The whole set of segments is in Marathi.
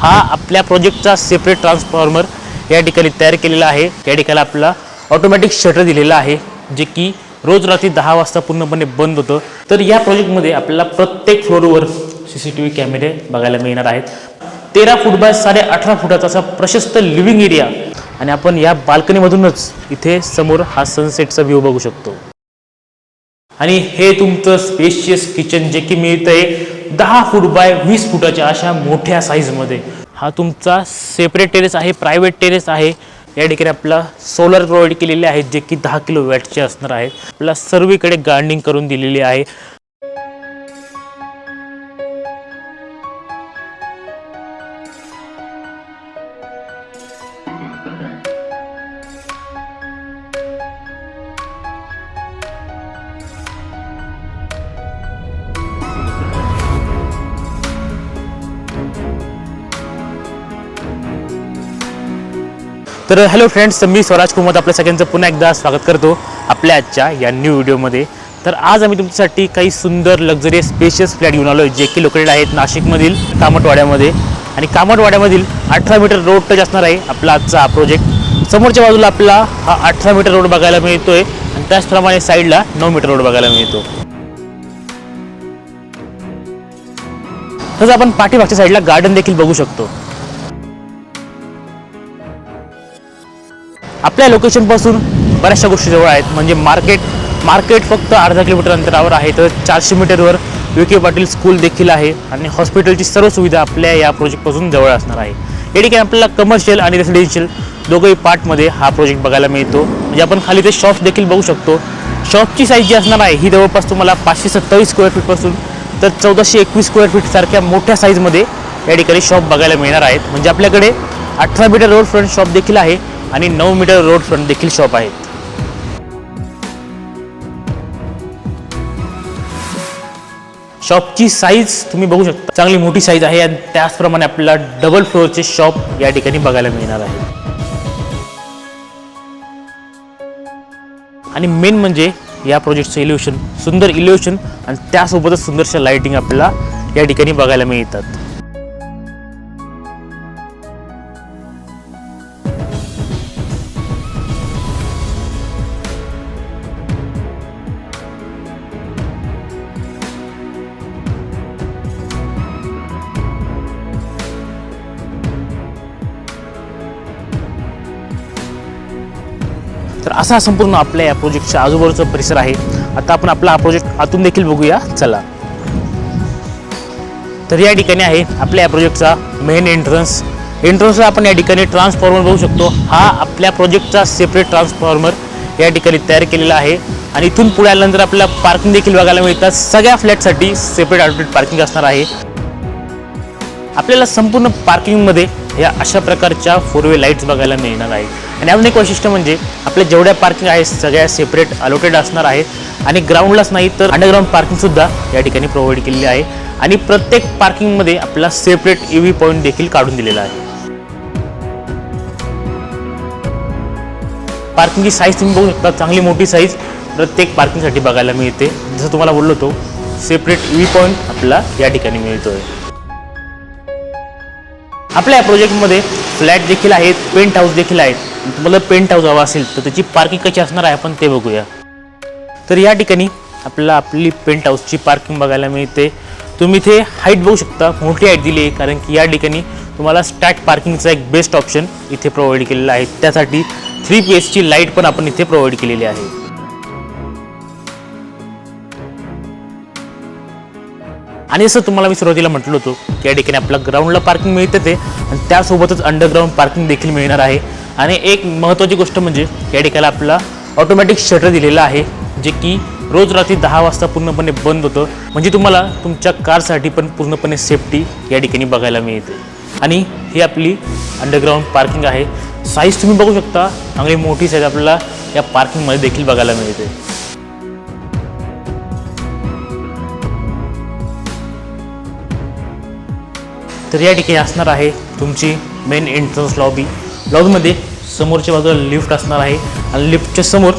हा आपल्या प्रोजेक्टचा सेपरेट ट्रान्सफॉर्मर या ठिकाणी तयार केलेला आहे. या ठिकाणी आपला ऑटोमॅटिक शटर दिलेला आहे जे की रोज रात्री दहा वाजता पूर्णपणे बंद होतं. तर या प्रोजेक्टमध्ये आपल्याला प्रत्येक फ्लोरवर सी सी टी व्ही कॅमेरे बघायला मिळणार आहेत. तेरा फूट बाय साडे अठरा फुटाचा असा प्रशस्त लिव्हिंग एरिया आणि आपण या बाल्कनीमधूनच इथे समोर हा सनसेटचा व्ह्यू बघू शकतो. आणि हे तुमचं स्पेशियस किचन जे की मिळतंय दहा फूट बाय वीस फुटाच्या अशा मोठ्या साईजमध्ये हा तुमचा सेपरेट टेरेस आहे प्रायव्हेट टेरेस आहे. या ठिकाणी आपला सोलर प्रोव्हाइड केलेले आहेत जे की दहा किलो वॅटचे असणार आहेत. आपल्याला सर्वीकडे गार्डनिंग करून दिलेली आहे. तर हॅलो फ्रेंड्स मी स्वराज कुमार आपल्या सगळ्यांचं पुन्हा एकदा स्वागत करतो आपल्या आजच्या या न्यू व्हिडिओमध्ये तर आज आम्ही तुमच्यासाठी काही सुंदर लक्झरियस स्पेशियस फ्लॅट घेऊन आलो जे की लोकेटेड आहेत नाशिकमधील कामटवाड्यामध्ये. आणि कामटवाड्यामधील अठरा मीटर रोड टच असणार आहे आपला आजचा हा प्रोजेक्ट समोरच्या बाजूला आपला हा अठरा मीटर रोड बघायला मिळतो आहे आणि त्याचप्रमाणे साईडला नऊ मीटर रोड बघायला मिळतो. तसं आपण पाठीमागच्या साईडला गार्डन देखील बघू शकतो. आपल्या लोकेशनपासून बऱ्याचशा गोष्टी जवळ आहेत. म्हणजे मार्केट मार्केट फक्त अर्धा किलोमीटर अंतरावर आहे. तर चारशे मीटरवर यू के पाटील स्कूल देखील आहे. आणि हॉस्पिटलची सर्व सुविधा आपल्या या प्रोजेक्टपासून जवळ असणार आहे. या ठिकाणी आपल्याला कमर्शियल आणि रेसिडेन्शियल दोघंही पार्टमध्ये हा प्रोजेक्ट बघायला मिळतो. म्हणजे आपण खाली ते शॉप्स देखील बघू शकतो. शॉपची साईज जी असणार आहे ही जवळपास तुम्हाला पाचशे सत्तावीस स्क्वेअर फीटपासून तर चौदाशे एकवीस स्क्वेअर फीटसारख्या मोठ्या साईजमध्ये या ठिकाणी शॉप बघायला मिळणार आहेत. म्हणजे आपल्याकडे अठरा मीटर रोड फ्रंट शॉप देखील आहे. आणि नऊ मीटर रोड फ्रंट देखील शॉप आहेत शॉपची साईज तुम्ही बघू शकता. चांगली मोठी साईज आहे आणि त्याचप्रमाणे आपल्याला डबल फ्लोअरचे शॉप या ठिकाणी बघायला मिळणार आहे. आणि मेन म्हणजे या प्रोजेक्टचं इल्युशन सुंदर इल्युशन आणि त्यासोबतच सुंदरशा लाइटिंग आपल्याला या ठिकाणी बघायला मिळतात. असा हा संपूर्ण आपल्या या प्रोजेक्टच्या आजूबाजूचा परिसर आहे. आता आपण आपला हा प्रोजेक्ट आतून देखील बघूया. चला. तर या ठिकाणी आहे आपल्या या प्रोजेक्टचा मेन एंट्रन्स एंट्रन्सला आपण या ठिकाणी ट्रान्सफॉर्मर बघू शकतो. हा आपल्या प्रोजेक्टचा सेपरेट ट्रान्सफॉर्मर या ठिकाणी तयार केलेला आहे. आणि इथून पुढे आल्यानंतर आपल्याला पार्किंग देखील बघायला मिळतात. सगळ्या फ्लॅटसाठी सेपरेट आउटलेट पार्किंग असणार आहे. आपल्याला संपूर्ण पार्किंगमध्ये या अशा प्रकारच्या फोर वे लाईट्स बघायला मिळणार आहे आणि अजून एक वैशिष्ट्य म्हणजे आपल्या जेवढ्या पार्किंग आहेत सगळ्या सेपरेट अलोटेड असणार आहेत. आणि ग्राउंडलाच नाही तर अंडरग्राऊंड पार्किंगसुद्धा या ठिकाणी प्रोव्हाइड केलेली आहे. आणि प्रत्येक पार्किंगमध्ये आपला सेपरेट ई व्ही पॉईंट देखील काढून दिलेला आहे. पार्किंगची साईज तुम्ही बघू शकता चांगली मोठी साईज प्रत्येक पार्किंगसाठी बघायला मिळते. जसं तुम्हाला बोललो होतो सेपरेट ई व्ही पॉईंट आपला या ठिकाणी मिळतोय. आपल्या या प्रोजेक्टमध्ये फ्लॅट देखील आहेत पेंट हाऊस देखील आहेत. तुम्हाला पेंट हाऊस हवा असेल तर त्याची पार्किंग कशी असणार आहे आपण ते बघूया. तर या ठिकाणी आपल्याला आपली पेंट हाऊसची पार्किंग बघायला मिळते. तुम्ही इथे हाईट बघू शकता मोठी हाईट दिली आहे कारण की या ठिकाणी तुम्हाला स्टॅट पार्किंगचा एक बेस्ट ऑप्शन इथे प्रोव्हाइड केलेला आहे. त्यासाठी थ्री पी एसची लाइट पण आपण इथे प्रोव्हाइड केलेली आहे. आणि जसं तुम्हाला मी सुरुवातीला म्हटलं होतं की या ठिकाणी आपल्याला ग्राउंडला पार्किंग मिळते ते. आणि त्यासोबतच अंडरग्राऊंड पार्किंग देखील मिळणार आहे. आणि एक महत्त्वाची गोष्ट म्हणजे या ठिकाणी आपला ऑटोमॅटिक शटर दिलेलं आहे जे की रोज रात्री दहा वाजता पूर्णपणे बंद होतं. म्हणजे तुम्हाला तुमच्या कारसाठी पण पूर्णपणे सेफ्टी या ठिकाणी बघायला मिळते. आणि ही आपली अंडरग्राऊंड पार्किंग आहे. साईज तुम्ही बघू शकता. चांगली मोठी साईज आपल्याला या पार्किंगमध्ये देखील बघायला मिळते. तर या ठिकाणी असणार आहे तुमची मेन एंट्रन्स लॉबी लॉबीमध्ये समोरच्या बाजूला लिफ्ट असणार आहे आणि लिफ्टच्या समोर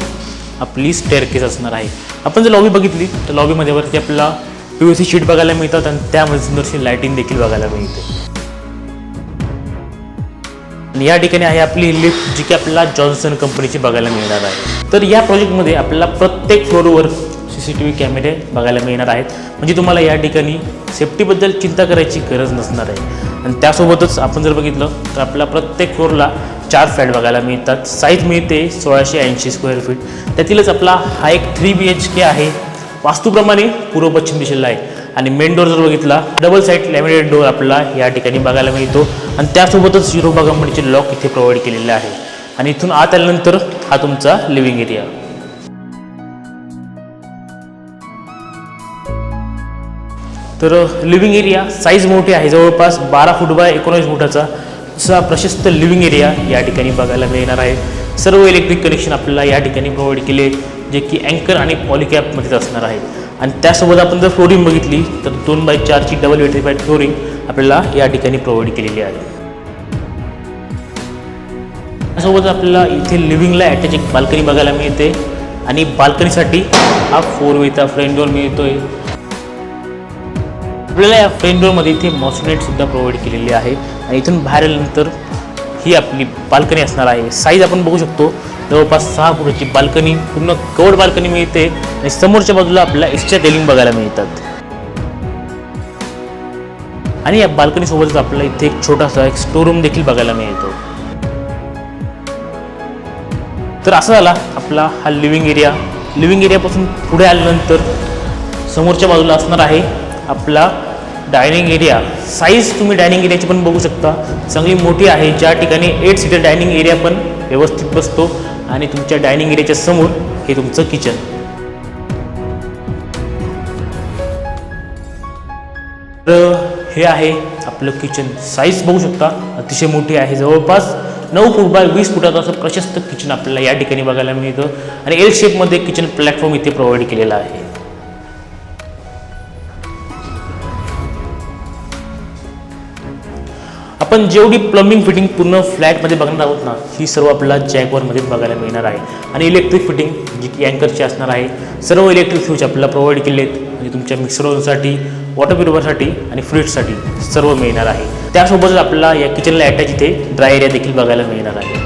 आपली स्टेअरकेस असणार आहे. आपण जर लॉबी बघितली तर लॉबीमध्ये वरती आपल्याला पी सी शीट बघायला मिळतात आणि त्यामध्ये सुंदरशी लाईटिंग देखील बघायला मिळते. आणि या ठिकाणी आहे आपली लिफ्ट जी की आपल्याला जॉन्सन कंपनीची बघायला मिळणार आहे. तर या प्रोजेक्टमध्ये आपल्याला प्रत्येक फ्लोरवर सी सी टी व्ही कॅमेरे बघायला मिळणार आहेत. म्हणजे तुम्हाला या ठिकाणी सेफ्टीबद्दल चिंता करायची गरज नसणार आहे. आणि त्यासोबतच आपण जर बघितलं तर आपल्याला प्रत्येक फ्लोरला चार फ्लॅट बघायला मिळतात. साईज मिळते सोळाशे ऐंशी स्क्वेअर फीट त्यातीलच आपला हा एक थ्री बी एच के आहे. वास्तूप्रमाणे पूर्व पश्चिम दिशेला आहे. आणि मेन डोअर जर बघितला डबल साईड लॅमिनेटेड डोअर आपला या ठिकाणी बघायला मिळतो. आणि त्यासोबतच युरोबा कंपनीचे लॉक इथे प्रोव्हाइड केलेले आहे. आणि इथून आत आल्यानंतर हा तुमचा लिव्हिंग एरिया तर लिव्हिंग एरिया साईज मोठी आहे. जवळपास बारा फूट बाय एकोणीस फुटाचा असा प्रशस्त लिव्हिंग एरिया या ठिकाणी बघायला मिळणार आहे. सर्व इलेक्ट्रिक कनेक्शन आपल्याला या ठिकाणी प्रोव्हाइड केले जे की अँकर आणि पॉलिकॅपमध्येच असणार आहे. आणि त्यासोबत आपण जर फ्लोरिंग बघितली तर दोन बाय चारची डबल वेट्रिफाईड फ्लोरिंग आपल्याला या ठिकाणी प्रोव्हाइड केलेली आहे. त्यासोबत आपल्याला इथे लिव्हिंगला अटॅच एक बाल्कनी बघायला मिळते. आणि बाल्कनीसाठी हा फोर वेचा रोअर मिळतो आहे आपल्याला या फ्रेंड डोअरमध्ये इथे मॉस्किनेट सुद्धा प्रोव्हाइड केलेली आहे. आणि इथून बाहेर आल्यानंतर ही आपली बाल्कनी असणार आहे. साईज आपण बघू शकतो. जवळपास सहा फुटाची बाल्कनी पूर्ण कवर्ड बाल्कनी मिळते. आणि समोरच्या बाजूला आपल्याला एक्स्ट्रा रेलिंग बघायला मिळतात. आणि या बाल्कनीसोबतच आपल्याला इथे एक छोटासा एक स्टोर रूम देखील बघायला मिळतो. तर असं झाला आपला हा लिव्हिंग एरिया लिव्हिंग एरियापासून पुढे आल्यानंतर समोरच्या बाजूला असणार आहे आपला डायनिंग एरिया साईज तुम्ही डायनिंग एरियाची पण बघू शकता. चांगली मोठी आहे. ज्या ठिकाणी एट सीटर डायनिंग एरिया पण व्यवस्थित बसतो. आणि तुमच्या डायनिंग एरियाच्या समोर हे तुमचं किचन तर हे आहे आपलं किचन साईज बघू शकता. अतिशय मोठी आहे. जवळपास नऊ फूट बाय वीस फुटाचं असं प्रशस्त किचन आपल्याला या ठिकाणी बघायला मिळतं. आणि एल शेपमध्ये किचन प्लॅटफॉर्म इथे प्रोव्हाइड केलेला आहे. आपण जेवढी प्लंबिंग फिटिंग पूर्ण फ्लॅटमध्ये बघणार आहोत ना ही सर्व आपल्याला जॅकवरमध्ये बघायला मिळणार आहे. आणि इलेक्ट्रिक फिटिंग जी की अँकरची असणार आहे सर्व इलेक्ट्रिक फ्यूज आपल्याला प्रोव्हाइड केले आहेत म्हणजे तुमच्या मिक्सरसाठी वॉटर प्युरिफायरसाठी आणि फ्रीजसाठी सर्व मिळणार आहे. त्यासोबतच आपल्याला या किचनला अटॅच इथे ड्राय एरिया देखील बघायला मिळणार आहे.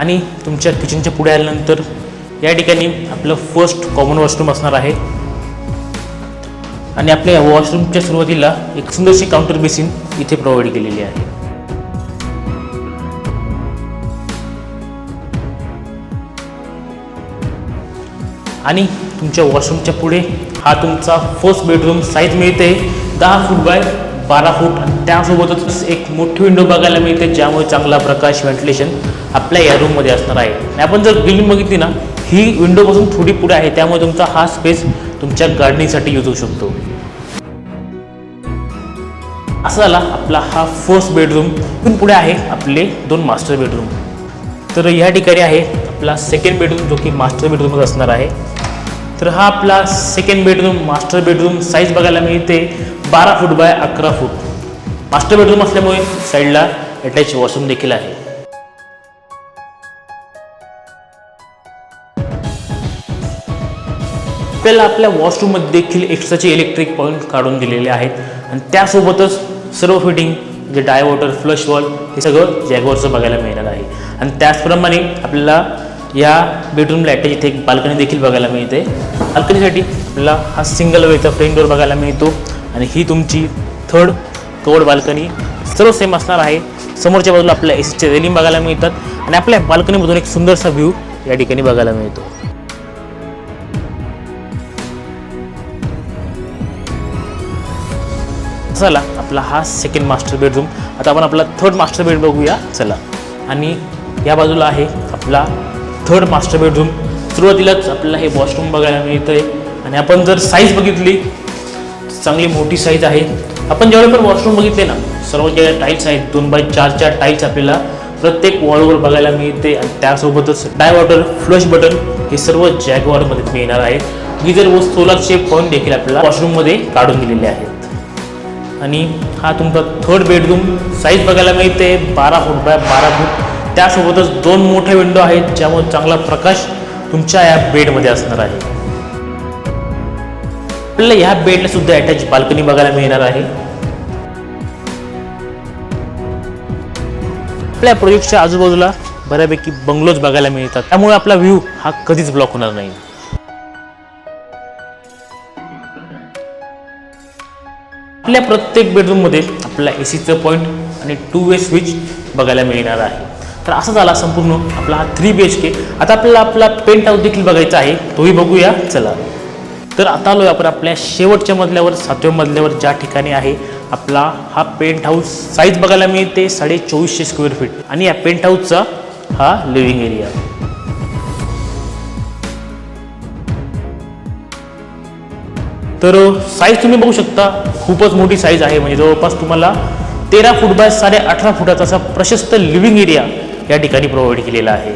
आणि तुमच्या किचनच्या पुढे आल्यानंतर या ठिकाणी आपलं फर्स्ट कॉमन वॉशरूम असणार आहे. आणि आपल्या वॉशरूमच्या सुरुवातीला एक सुंदरशी काउंटर बेसिन इथे प्रोव्हाइड केलेली आहे. आणि तुमच्या वॉशरूमच्या पुढे हा तुमचा फर्स्ट बेडरूम साईज मिळते. दहा फूट बाय बारा फूट आणि त्यासोबतच एक मोठी विंडो बघायला मिळते ज्यामुळे चांगला प्रकाश व्हेंटिलेशन आपल्या या रूममध्ये असणार आहे. आणि आपण जर बिल्डिंग बघितली ना ही विंडोपासून थोडी पुढे आहे त्यामुळे तुमचा हा स्पेस तुमच्या गार्डनिंगसाठी यूज होऊ शकतो. असा झाला आपला हा फर्स्ट बेडरूम इथून पुढे आहे आपले दोन मास्टर बेडरूम तर या ठिकाणी आहे आपला सेकंड बेडरूम जो की मास्टर बेडरूमच असणार आहे. तर हा आपला second bedroom master bedroom size बघायला मिळते बारा फूट बाय अकरा फूट मास्टर बेडरूम असल्यामुळे साईडला अटॅच वॉशरूम देखील आहे. आपल्याला आपल्या वॉशरूममध्ये देखील एक्स्ट्राचे इलेक्ट्रिक पॉईंट काढून दिलेले आहेत. आणि त्यासोबतच सर्व फिटिंग जे डाय वॉटर फ्लश वॉल हे सगळं जॅगवरचं बघायला मिळणार आहे. आणि त्याचप्रमाणे आपल्याला या बेडरूमला अटॅच इथे एक बाल्कनी देखील बघायला मिळते. बाल्कनीसाठी आपल्याला हा सिंगल वेचा फ्रेंड डोर बघायला मिळतो. आणि ही तुमची थर्ड कवर्ड बाल्कनी सर्व सेम असणार आहे. समोरच्या बाजूला आपल्या एसीचे रेलिंग बघायला मिळतात. आणि आपल्या बाल्कनीमधून एक सुंदरसा व्ह्यू या ठिकाणी बघायला मिळतो. चला आपला हा सेकंड मास्टर बेडरूम आता आपण आपला थर्ड मास्टर बेड बघूया. चला. आणि या बाजूला आहे आपला थर्ड मास्टर बेडरूम सुरुवातीलाच आपल्याला हे वॉशरूम बघायला मिळतं आहे आणि आपण जर साईज बघितली चांगली मोठी साईज आहे. आपण ज्यावेळी पण वॉशरूम बघितले ना सर्व ज्या टाईल्स आहेत दोन बाय चारच्या टाईल्स आपल्याला प्रत्येक वॉलवर बघायला मिळते. आणि त्यासोबतच डाय वॉटर फ्लश बटन हे सर्व जॅगवॉरमध्ये मिळणार आहे. गिजर व सोलारचे पॉईंट देखील आपल्याला वॉशरूममध्ये काढून दिलेले आहेत आणि हा तुमचा थर्ड बेडरूम साईज बघायला मिळते बारा फूट बाय बारा फूट त्यासोबतच दोन मोठे विंडो आहेत ज्यामुळे चांगला प्रकाश तुमच्या या बेडमध्ये असणार आहे. आपल्याला ह्या बेडला सुद्धा अटॅच बाल्कनी बघायला मिळणार आहे. आपल्या प्रोजेक्टच्या आजूबाजूला बऱ्यापैकी बंगलोज बघायला मिळतात. त्यामुळे आपला व्ह्यू हा कधीच ब्लॉक होणार नाही. आपल्या प्रत्येक बेडरूममध्ये आपल्याला ए सीचं पॉईंट आणि टू वे स्विच बघायला मिळणार आहे. तर असं झाला संपूर्ण आपला हा थ्री बी एच के आता आपल्याला आपला पेंट हाऊस देखील बघायचा आहे. तोही बघूया. चला. तर आता आलो आपण आपल्या शेवटच्या मजल्यावर सातव्या मजल्यावर ज्या ठिकाणी आहे आपला हा पेंट हाऊस साईज बघायला मिळते साडे चोवीसशे स्क्वेअर फीट आणि या पेंट हाऊसचा हा लिव्हिंग एरिया तर साईज तुम्ही बघू शकता. खूपच मोठी साईज आहे. म्हणजे जवळपास तुम्हाला तेरा फूट बाय साडे अठरा फुटाचा असा प्रशस्त लिव्हिंग एरिया या ठिकाणी प्रोव्हाइड केलेला आहे.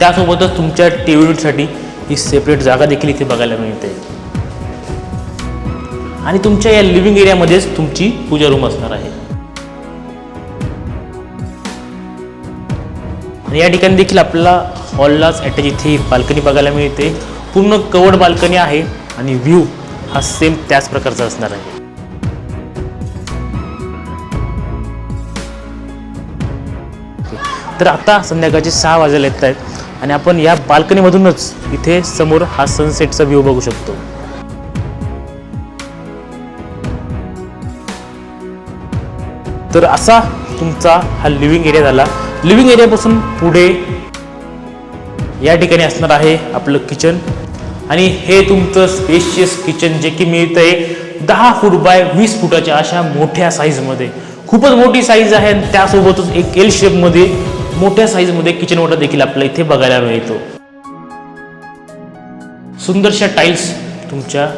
त्यासोबतच तुमच्या टी युनिटसाठी ही सेपरेट जागा देखील इथे बघायला मिळते. आणि तुमच्या या लिव्हिंग एरियामध्येच तुमची पूजा रूम असणार आहे. आणि या ठिकाणी देखील आपला हॉललाच अटॅच इथे बाल्कनी बघायला मिळते. पूर्ण कवड बाल्कनी आहे आणि व्ह्यू हा सेम त्याच प्रकारचा असणार आहे. तर आता संध्याकाळचे सहा वाजायला येत आहेत आणि आपण या बाल्कनीमधूनच इथे समोर हा सनसेटचा व्ह्यू बघू शकतो. तर असा तुमचा हा लिव्हिंग एरिया झाला. लिव्हिंग एरियापासून पुढे या ठिकाणी असणार आहे आपलं किचन आणि हे तुमचं स्पेशियस किचन जे की मिळतं आहे दहा फूट बाय वीस फुटाच्या अशा मोठ्या साईजमध्ये खूपच मोठी साईज आहे आणि त्यासोबतच एक एल शेपमध्ये मोठ्या साईजमध्ये किचन वॉटर देखील आपल्याला इथे बघायला मिळतो. सुंदरशा टाईल्स तुमच्या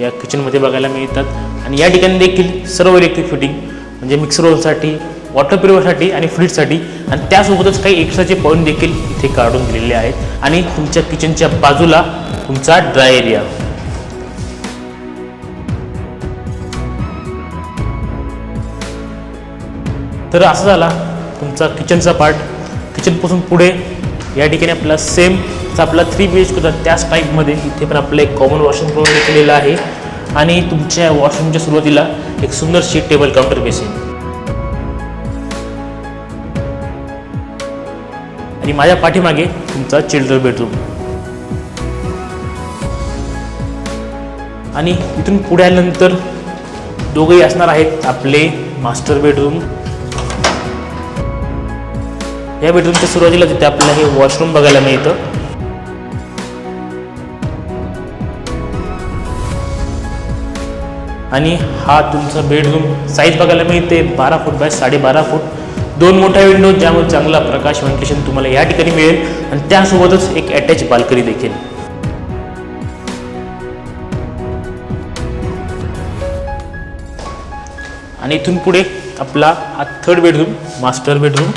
या किचनमध्ये बघायला मिळतात. आणि या ठिकाणी देखील सर्व इलेक्ट्रिक फिटिंग म्हणजे मिक्सर रोलसाठी वॉटर प्युरिफायसाठी आणि फ्रीजसाठी आणि त्यासोबतच काही एक्स्ट्राचे पॉईंट देखील इथे काढून दिलेले आहेत. आणि तुमच्या किचनच्या बाजूला तुमचा ड्राय एरिया तर असं झाला तुमचा किचनचा पार्ट किचनपासून पुढे या ठिकाणी आपला सेम आपला थ्री बी एच होता. त्याच टाईपमध्ये इथे पण आपलं एक कॉमन वॉशरूम प्रोव्हाइड केलेलं आहे. आणि तुमच्या वॉशरूमच्या सुरुवातीला एक सुंदरशी टेबल काउंटर बेसिन आणि माझ्या पाठीमागे तुमचा चिल्ड्रन बेडरूम. आणि इथून पुढे आल्यानंतर दोघंही असणार आहेत आपले मास्टर बेडरूम. या बेडरूमच्या सुरुवातीला तिथे आपल्याला हे वॉशरूम बघायला मिळतं आणि हा तुमचा बेडरूम साईज बघायला मिळते बारा फूट बाय साडेबारा फूट. दोन मोठ्या विंडो ज्यामुळे चांगला प्रकाश व्हेंटिलेशन तुम्हाला या ठिकाणी मिळेल. आणि त्यासोबतच एक अटॅच बाल्कनी देखील. आणि इथून पुढे आपला हा थर्ड बेडरूम मास्टर बेडरूम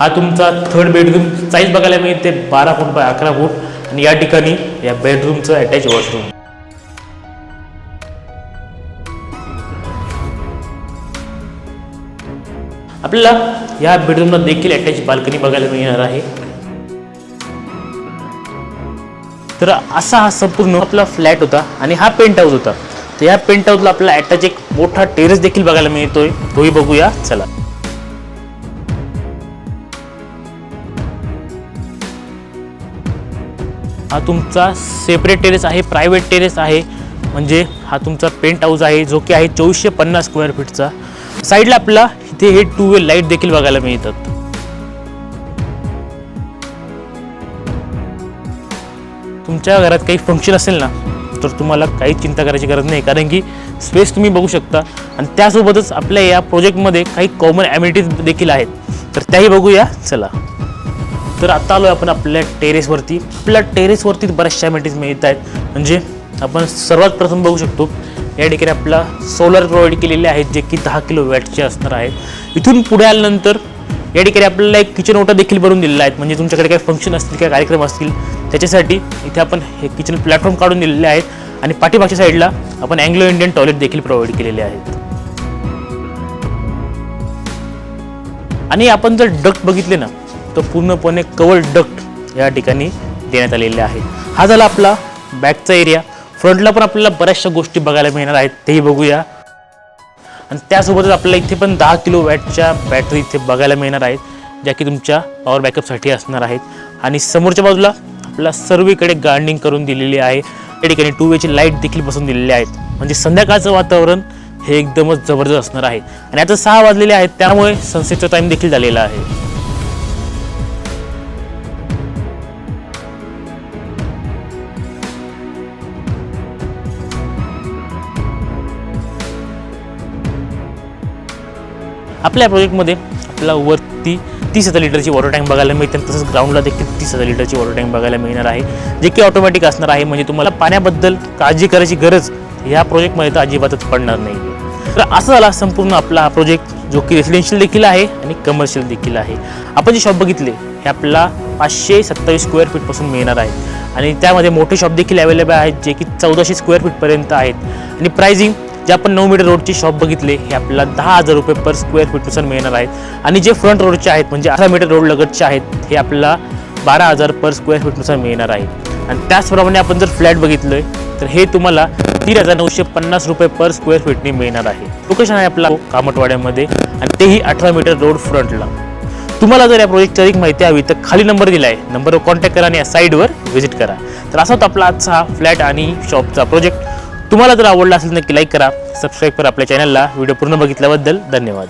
हा तुमचा थर्ड बेडरूम साईज बघायला मिळते बारा फूट बाय अकरा फूट. आणि या ठिकाणी या बेडरूमचं अटॅच वॉशरूम आपल्याला या बेडरूमला देखील अटॅच बाल्कनी बघायला मिळणार आहे. तर असा हा संपूर्ण आपला फ्लॅट होता आणि हा पेंट हाऊस होता. तर या पेंट हाऊसला आपल्याला अटॅच एक मोठा टेरेस देखील बघायला मिळतोय. तोही बघूया. चला. हा तुमचा सेपरेट टेरेस आहे प्रायव्हेट टेरेस आहे. म्हणजे हा तुमचा पेंट हाऊस आहे जो की आहे चोवीसशे पन्नास स्क्वेअर फीटचा साईडला आपला तिथे हे टू वे लाइट देखील बघायला मिळतात. तुमच्या घरात काही फंक्शन असेल ना तर तुम्हाला काही चिंता करायची गरज नाही. कारण की स्पेस तुम्ही बघू शकता आणि त्यासोबतच आपल्या या प्रोजेक्टमध्ये काही कॉमन ॲम्युनिटीज देखील आहेत. तर त्याही बघूया. चला. तर आता आलो आपण आपल्या टेरेसवरती आपल्या टेरेसवरती बऱ्याचशा ॲम्युनिटीज मिळत आहेत म्हणजे आपण सर्वात प्रथम बघू शकतो या ठिकाणी आपला सोलर प्रोव्हाइड केलेले आहेत जे की दहा किलो वॅटचे असणार आहेत इथून पुढे आल्यानंतर या ठिकाणी आपल्याला एक किचन ओटा देखील बनवून दिलेला आहे. म्हणजे तुमच्याकडे काही फंक्शन असतील काही कार्यक्रम असतील त्याच्यासाठी इथे आपण हे किचन प्लॅटफॉर्म काढून दिलेले आहेत. आणि पाठीमागच्या साईडला आपण अँग्लो इंडियन टॉयलेट देखील प्रोव्हाइड केलेले आहेत. आणि आपण जर डक्ट बघितले ना तर पूर्णपणे कवर डक्ट या ठिकाणी देण्यात आलेले आहे. हा झाला आपला बॅकचा एरिया फ्रंटला पण आपल्याला बऱ्याचशा गोष्टी बघायला मिळणार आहेत तेही बघूया. आणि त्यासोबतच आपल्याला इथे पण दहा किलो वॅटच्या बॅटरी इथे बघायला मिळणार आहेत ज्या की तुमच्या पॉवर बॅकअपसाठी असणार आहेत. आणि समोरच्या बाजूला आपल्याला सर्वीकडे गार्डनिंग करून दिलेली आहे. त्या ठिकाणी टू वेची लाइट देखील बसून दिलेली आहेत. म्हणजे संध्याकाळचं वातावरण हे एकदमच जबरदस्त असणार आहे. आणि आता सहा वाजलेले आहेत त्यामुळे सनसेटचा टाईम देखील झालेला आहे. आपल्या प्रोजेक्टमध्ये आपल्याला वरती तीस हजार लिटरची वॉटर टँक बघायला मिळते. आणि तसंच ग्राउंडला देखील तीस हजार लिटरची वॉटर टँक बघायला मिळणार आहे. जे की ऑटोमॅटिक असणार आहे. म्हणजे तुम्हाला पाण्याबद्दल काळजी करायची गरज ह्या प्रोजेक्टमध्ये तर अजिबातच पडणार नाही. तर असं झाला संपूर्ण आपला हा प्रोजेक्ट जो की रेसिडेन्शियल देखील आहे आणि कमर्शियल देखील आहे. आपण जे शॉप बघितले हे आपल्याला पाचशे सत्तावीस स्क्वेअर फीटपासून मिळणार आहे. आणि त्यामध्ये मोठे शॉप देखील अवेलेबल आहेत जे की चौदाशे स्क्वेअर फीटपर्यंत आहेत. आणि प्राइसिंग जे आपण नऊ मीटर रोडची शॉप बघितले हे आपल्याला दहा हजार रुपये पर स्क्वेअर फीटनुसार मिळणार आहेत आणि जे फ्रंट रोडचे आहेत म्हणजे अठरा मीटर रोड लगतचे आहेत हे आपल्याला बारा हजार पर स्क्वेअर फीटनुसार मिळणार आहे. आणि त्याचप्रमाणे आपण जर फ्लॅट बघितलं तर हे तुम्हाला तीन हजार नऊशे पन्नास रुपये पर स्क्वेअर फीटने मिळणार आहे. लोकेशन आहे आपला कामटवाड्यामध्ये आणि तेही अठरा मीटर रोड फ्रंटला तुम्हाला जर या प्रोजेक्टची अधिक माहिती हवी तर खाली नंबर दिला आहे नंबरवर कॉन्टॅक्ट करा आणि या साईडवर व्हिजिट करा. तर असा होता आपला आजचा हा फ्लॅट आणि शॉपचा प्रोजेक्ट तुम्हाला जर आवडला असेल नक्की लाईक करा सबस्क्राईब करा आपल्या चॅनलला व्हिडिओ पूर्ण बघितल्याबद्दल धन्यवाद.